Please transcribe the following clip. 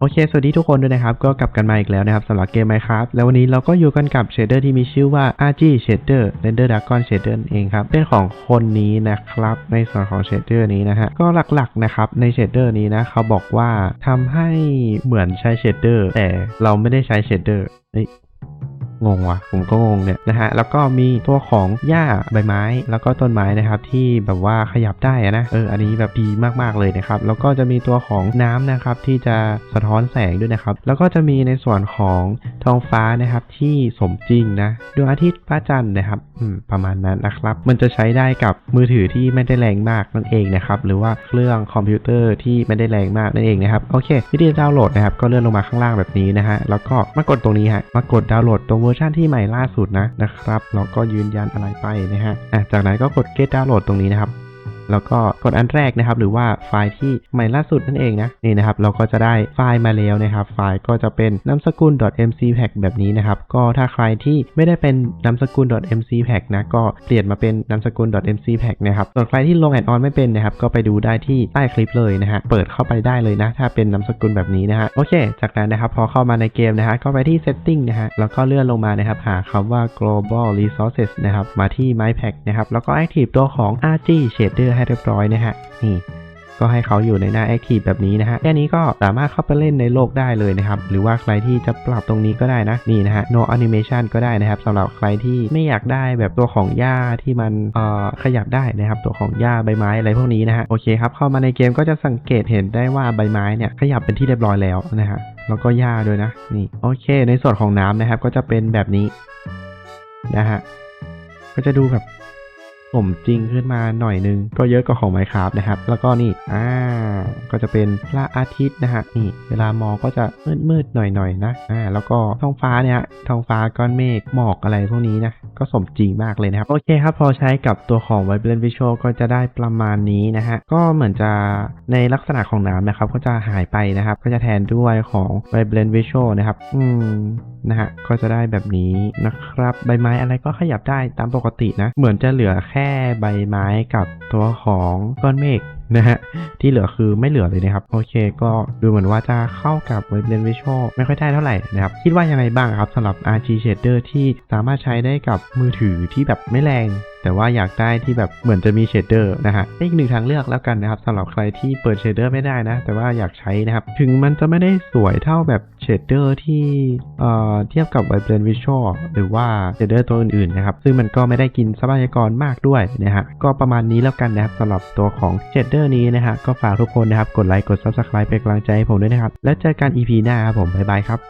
โอเค สวัสดีทุกคนด้วยนะครับ ก็กลับกันมาอีกแล้วนะครับสำหรับเกมไมครับ แล้ววันนี้เราก็อยู่กันกับเชดเดอร์ที่มีชื่อว่า RG Shader Render Dragon Shader เองครับ เป็นของคนนี้นะครับ ในส่วนของเชดเดอร์นี้นะฮะ ก็หลักๆนะครับในเชดเดอร์นี้นะเขาบอกว่าทำให้เหมือนใช้เชดเดอร์แต่เราไม่ได้ใช้เชดเดอร์เฮ้ย งงว่ะผมก็งงเนี่ยนะฮะแล้วก็มีตัวของหญ้าใบไม้ แล้วก็ต้นไม้นะครับที่แบบว่าขยับได้อะนะเอออันนี้แบบดีมากๆเลยนะครับแล้วก็จะมีตัวของน้ำนะครับที่จะสะท้อนแสงด้วยนะครับ แล้วก็จะมีในส่วนของท้องฟ้านะครับที่สมจริงนะดวงอาทิตย์พระจันทร์นะครับประมาณนั้นนะครับ มันจะใช้ได้กับมือถือที่ไม่ได้แรงมากนั่นเองนะครับหรือว่าเครื่องคอมพิวเตอร์ที่ไม่ได้แรงมากนั่นเองนะครับโอเค วิธีดาวน์โหลดนะครับก็เลื่อนลงมาข้างล่างแบบนี้นะฮะแล้วก็มากดตรงนี้ฮะมากดดาวน์โหลดตัววอร์ชันที่ใหม่ล่าสุดนะนะครับแล้วก็ยืนยันอะไรไปนะฮะอะจากนั้นก็กด get download ตรงนี้นะครับ แล้วก็กดอันแรกนะครับ หรือว่าไฟล์ที่ใหม่ล่าสุดนั่นเองนะนี่นะครับ เราก็จะได้ไฟล์มาแล้วนะครับ ไฟล์ก็จะเป็นนามสกุล .mcpack แบบนี้นะครับ ก็ถ้าใครที่ไม่ได้เป็นนามสกุล .mcpack นะก็เปลี่ยนมาเป็นนามสกุล .mcpack นะครับส่วนใครที่ลงแอดออนไม่เป็นนะครับ ก็ไปดูได้ที่ใต้คลิปเลยนะฮะเปิดเข้าไปได้เลยนะ ถ้าเป็นนามสกุลแบบนี้นะฮะโอเค จากนั้นนะครับพอเข้ามาในเกมนะฮะก็ไปที่ setting นะฮะแล้วก็เลื่อนลงมานะครับหาคำว่า global resources นะครับมาที่ mypack นะครับแล้วก็ active ตัวของ rg shader ให้เรียบร้อยนะฮะนี่ก็ให้เขาอยู่ในหน้า Active แบบนี้นะฮะ แค่นี้ก็สามารถเข้าไปเล่นในโลกได้เลยนะครับ หรือว่าใครที่จะปรับตรงนี้ก็ได้นะ นี่นะฮะ no animation ก็ได้นะครับสำหรับใครที่ไม่อยากได้แบบตัวของหญ้าที่มันเอ่อขยับได้นะครับ ตัวของหญ้าใบไม้อะไรพวกนี้นะฮะ โอเคครับ เข้ามาในเกมก็จะสังเกตเห็นได้ว่าใบไม้เนี่ยขยับเป็นที่เรียบร้อยแล้วนะฮะ แล้วก็หญ้าด้วยนะ นี่ โอเค ในส่วนของน้ำนะครับ ก็จะเป็นแบบนี้นะฮะ ก็จะดูแบบ สมจริงขึ้นมาหน่อยนึง ก็เยอะกว่าของ Minecraft นะครับ แล้วก็นี่อ่าก็จะเป็นพระอาทิตย์นะฮะนี่ เวลามองก็จะมืดๆหน่อยๆนะอ่าแล้วก็ท้องฟ้าเนี่ยท้องฟ้าก้อนเมฆหมอกอะไรพวกนี้นะ ก็สมจริงมากเลยนะครับ โอเคครับ พอใช้กับตัวของ Vibrant Visual ก็จะได้ประมาณนี้นะฮะ ก็เหมือนจะในลักษณะของน้ำนะครับ ก็จะหายไปนะครับ ก็จะแทนด้วยของ Vibrant Visual นะครับ อืมนะฮะ ก็จะได้แบบนี้นะครับ ใบไม้อะไรก็ขยับได้ตามปกตินะ เหมือนจะเหลือแค่ใบไม้กับตัวของก้อนเมฆ นะฮะ ที่เหลือคือไม่เหลือเลยนะครับ โอเค ก็ดูเหมือนว่าจะเข้ากับ w e b l e n Visual ไม่ค่อยได้เท่าไหร่นะครับ คิดว่ายังไงบ้างครับสำหรับ RG Shader ที่สามารถใช้ได้กับมือถือที่แบบไม่แรงแต่ว่าอยากได้ที่แบบเหมือนจะมีเชดเดอร์นะฮะเป็นอีกหนึ่งทางเลือกแล้วกันนะครับสำหรับใครที่เปิดเชดเดอร์ไม่ได้นะ แต่ว่าอยากใช้นะครับ ถึงมันจะไม่ได้สวยเท่าแบบเชดเดอร์ที่เอ่อเทียบกับ Vibrant Visual หรือว่าเชดเดอร์ตัวอื่นๆนะครับ ซึ่งมันก็ไม่ได้กินทรัพยากรมากด้วยนะฮะก็ประมาณนี้แล้วกันนะครับสำหรับตัวของเชดเดอร์นี้นะฮะก็ฝากทุกคนนะครับกดไลค์กด Subscribe เป็นกำลังใจให้ผมด้วยนะครับแล้วเจอกัน EP หน้าครับผมบ๊ายบายครับ